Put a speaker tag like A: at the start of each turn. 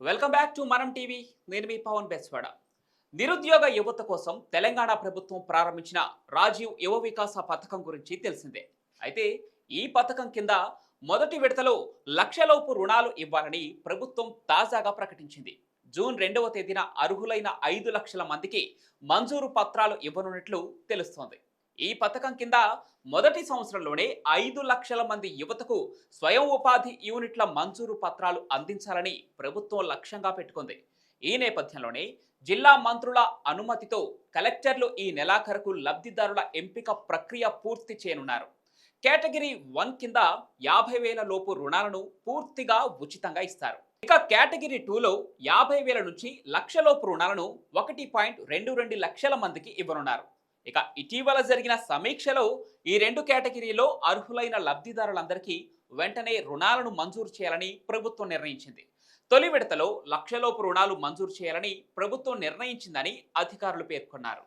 A: Welcome back to Manam TV నేను మీ పవన్ బెస్వాడ. నిరుద్యోగ యువత కోసం తెలంగాణ ప్రభుత్వం ప్రారంభించిన రాజీవ్ యువ వికాస పథకం గురించి తెలిసిందే. అయితే ఈ పథకం కింద మొదటి విడతలో లక్షలోపు రుణాలు ఇవ్వాలని ప్రభుత్వం తాజాగా ప్రకటించింది. జూన్ రెండవ తేదీన అర్హులైన ఐదు లక్షల మందికి మంజూరు పత్రాలు ఇవ్వనున్నట్లు తెలుస్తోంది. ఈ పథకం కింద మొదటి సంవత్సరంలోనే ఐదు లక్షల మంది యువతకు స్వయం ఉపాధి యూనిట్ల మంజూరు పత్రాలు అందించాలని ప్రభుత్వం లక్ష్యంగా పెట్టుకుంది. ఈ నేపథ్యంలోనే జిల్లా మంత్రుల అనుమతితో కలెక్టర్లు ఈ నెలాఖరుకు లబ్ధిదారుల ఎంపిక ప్రక్రియ పూర్తి చేయనున్నారు. కేటగిరీ వన్ కింద యాభై వేల లోపు రుణాలను పూర్తిగా ఉచితంగా ఇస్తారు. ఇక కేటగిరీ టూలో యాభై వేల నుంచి లక్షలోపు రుణాలను ఒకటి పాయింట్ రెండు రెండు లక్షల మందికి ఇవ్వనున్నారు. ఇక ఇటీవల జరిగిన సమీక్షలో ఈ రెండు కేటగిరీలో అర్హులైన లబ్ధిదారులందరికీ వెంటనే రుణాలను మంజూరు చేయాలని ప్రభుత్వం నిర్ణయించింది. తొలి విడతలో లక్షలోపు రుణాలు మంజూరు చేయాలని ప్రభుత్వం నిర్ణయించిందని అధికారులు పేర్కొన్నారు.